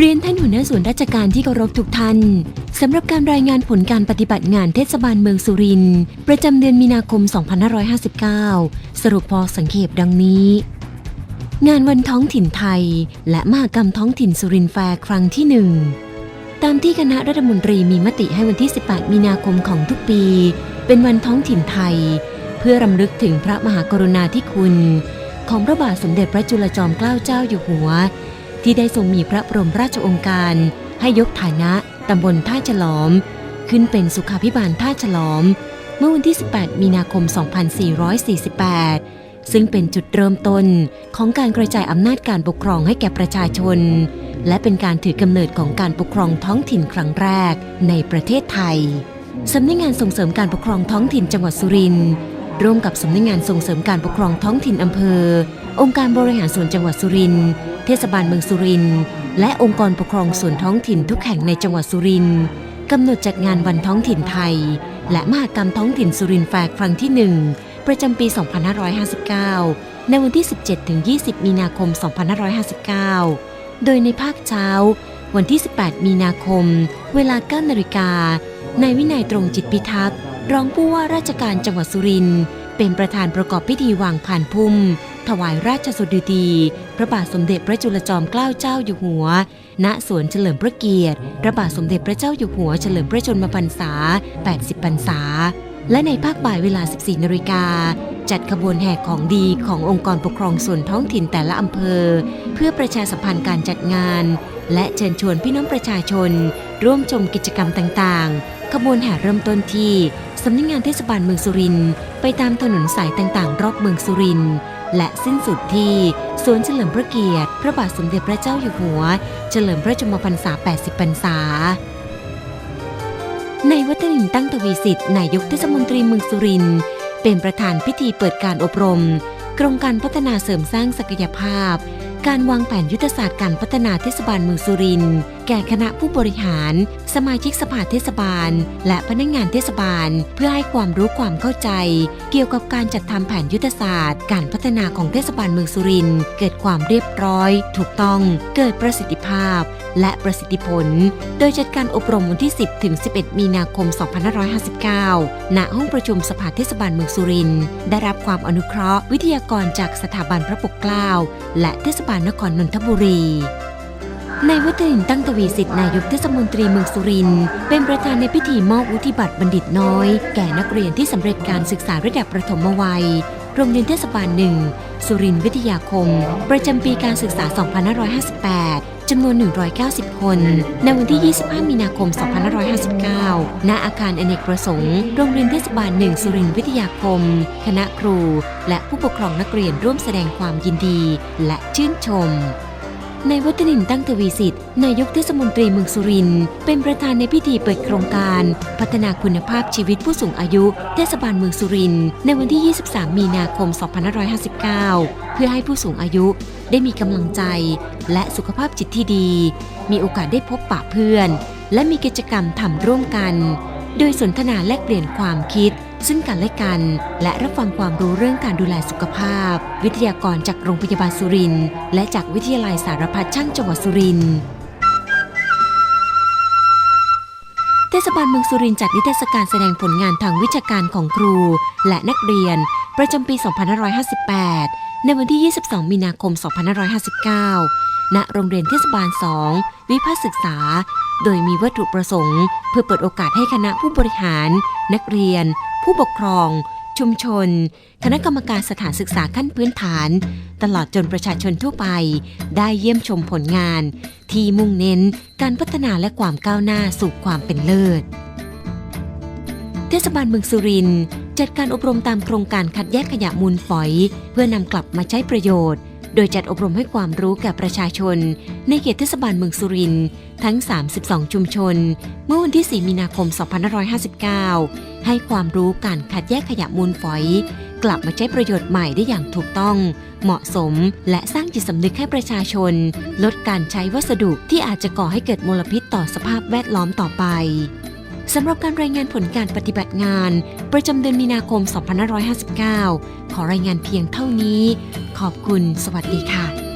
เรียนท่านหัวหน้าส่วนราชการที่เคารพทุกท่านสำหรับการรายงานผลการปฏิบัติงานเทศบาลเมืองสุรินทร์ประจำเดือนมีนาคม 2559 สรุปพอสังเขปดังนี้ งานวันท้องถิ่นไทย และมหกรรมท้องถิ่นสุรินทร์แฟร์ครั้งที่หนึ่งตามที่คณะรัฐมนตรีมีมติให้วันที่ 18 มีนาคมของทุกปี เป็นวันท้องถิ่นไทย เพื่อรำลึกถึงพระมหากรุณาธิคุณ ของพระบาทสมเด็จพระจุลจอมเกล้าเจ้าอยู่หัว ที่ได้ทรงมีพระบรมราชองค์การ ให้ยกฐานะตำบลท่าฉลอม ขึ้นเป็นสุขาพิบาลท่าฉลอม เมื่อวันที่ 18 มีนาคม 2448 ซึ่งเป็นจุดเริ่มต้นของการกระจายอำนาจการปกครองให้แก่ประชาชน และเป็นการถือกำเนิดของการปกครองท้องถิ่นครั้งแรกในประเทศไทยสำนักงานส่งเสริมการปกครองท้องถิ่นจังหวัดสุรินทร์ ร่วมกับสำนักงานส่งเสริมการปกครองท้องถิ่นอำเภอ องค์การบริหารส่วนจังหวัดสุรินทร์เทศบาลเมืองสุรินทร์และองค์กรปกครองส่วนท้องถิ่นทุกแห่งในจังหวัดสุรินทร์กำหนดจัดงานวันท้องถิ่นไทย และมหกรรมท้องถิ่นสุรินทร์แฟร์ครั้งที่หนึ่งประจำปี 2559 ในวันที่ 17-20 มีนาคม 2559 โดยในภาคเช้า วันที่ 18 มีนาคม เวลา9นาฬิกานายวินัยตรงจิตพิทักษ์ รองผู้ว่าราชการจังหวัดสุรินทร์เป็นประธานประกอบพิธีวางผ่านพุ่ม ถวายราชสดุดี พระบาทสมเด็จพระจุลจอมเกล้าเจ้าอยู่หัว ณ สวนเฉลิมพระเกียรติ พระบาทสมเด็จพระเจ้าอยู่หัวเฉลิมพระชนมพรรษา 80 พรรษา และในภาคบ่ายเวลา 14 นาฬิกา จัดขบวนแห่ของดีขององค์กรปกครองส่วนท้องถิ่นแต่ละอำเภอ เพื่อประชาสัมพันธ์การจัดงาน และเชิญชวนพี่น้องประชาชน ร่วมชมกิจกรรมต่างๆ ขบวนแห่เริ่มต้นที่สำนักงานเทศบาลเมืองสุรินทร์ไปตามถนนสายต่างๆ รอบเมืองสุรินทร์และสิ้นสุดที่สวนเฉลิมพระเกียรติ พระบาทสมเด็จพระเจ้าอยู่หัว เฉลิมพระชนมพรรษา 80 พรรษา ในวัฒนินตั้งทวีสิทธิ์นายกเทศมนตรีเมืองสุรินทร์เป็นประธานพิธีเปิดการอบรมโครงการพัฒนาเสริมสร้างศักยภาพ การวางแผนยุทธศาสตร์การพัฒนาเทศบาลเมืองสุรินทร์ แก่คณะผู้บริหาร สมาชิกสภาเทศบาล และพนักงานเทศบาล เพื่อให้ความรู้ความเข้าใจ เกี่ยวกับการจัดทำแผนยุทธศาสตร์ การพัฒนาของเทศบาลเมืองสุรินทร์เกิดความเรียบร้อย ถูกต้อง เกิดประสิทธิภาพ และประสิทธิผล โดยจัดการอบรมวันที่ 10 ถึง 11 มีนาคม 2559 ณ ห้องประชุมสภาเทศบาลเมืองสุรินทร์ได้รับความอนุเคราะห์วิทยากรจากสถาบันพระปกเกล้าและเทศบาลนครนนทบุรี ในวัฒนินตั้งทวีสิทธิ์นายกเทศมนตรีเมืองสุรินทร์เป็นประธานในพิธีมอบวุฒิบัตรบัณฑิตน้อย แก่นักเรียนที่สำเร็จการศึกษาระดับประถมวัย โรงเรียนเทศบาลหนึ่งสุรินทร์วิทยาคม ประจำปีการศึกษา 2558 จำนวน 190 คน ในวันที่ 25 มีนาคม 2559 ณ อาคารอเนกประสงค์ โรงเรียนเทศบาลหนึ่งสุรินทร์วิทยาคม คณะครู และผู้ปกครองนักเรียนร่วมแสดงความยินดี และชื่นชม ในวัฒนินตั้งทวีสิทธิ์นายกเทศมนตรีเมืองสุรินทร์เป็นประธานในพิธีเปิดโครงการ พัฒนาคุณภาพชีวิตผู้สูงอายุ เทศบาลเมืองสุรินทร์ในวันที่ 23 มีนาคม 2559 เพื่อให้ผู้สูงอายุได้มีกำลังใจ และสุขภาพจิตที่ดี มีโอกาสได้พบปะเพื่อน และมีกิจกรรมทำร่วมกัน โดยสนทนาแลกเปลี่ยนความคิด ซึ่งกันและกัน และรับฟังความรู้เรื่องการดูแลสุขภาพ วิทยากรจากโรงพยาบาลสุรินทร์และจากวิทยาลัยสารพัดช่างจังหวัดสุรินทร์เทศบาลเมืองสุรินทร์จัดนิทรรศการแสดงผลงานทางวิชาการของครู และนักเรียน ประจำปี 2558 ในวันที่ 22 มีนาคม 2559 ณ โรงเรียนเทศบาล 2 วิภาศึกษา โดยมีวัตถุประสงค์ เพื่อเปิดโอกาสให้คณะผู้บริหาร นักเรียน ผู้ปกครอง ชุมชน คณะกรรมการสถานศึกษาขั้นพื้นฐาน ตลอดจนประชาชนทั่วไป ได้เยี่ยมชมผลงาน ที่มุ่งเน้นการพัฒนาและความก้าวหน้าสู่ความเป็นเลิศ เทศบาลเมืองสุรินทร์จัดการอบรมตามโครงการคัดแยกขยะมูลฝอย เพื่อนำกลับมาใช้ประโยชน์ โดยจัดอบรมให้ความรู้แก่ประชาชน ในเขตเทศบาลเมืองสุรินทร์ทั้ง 32 ชุมชน เมื่อวันที่ 4 มีนาคม 2559 ให้ความรู้การคัดแยกขยะมูลฝอย กลับมาใช้ประโยชน์ใหม่ได้อย่างถูกต้อง เหมาะสม และสร้างจิตสำนึกให้ประชาชน ลดการใช้วัสดุที่อาจจะก่อให้เกิดมลพิษต่อสภาพแวดล้อมต่อไป สำหรับการรายงานผลการปฏิบัติงาน ประจำเดือนมีนาคม 2559 ขอรายงานเพียงเท่านี้ ขอบคุณ สวัสดีค่ะ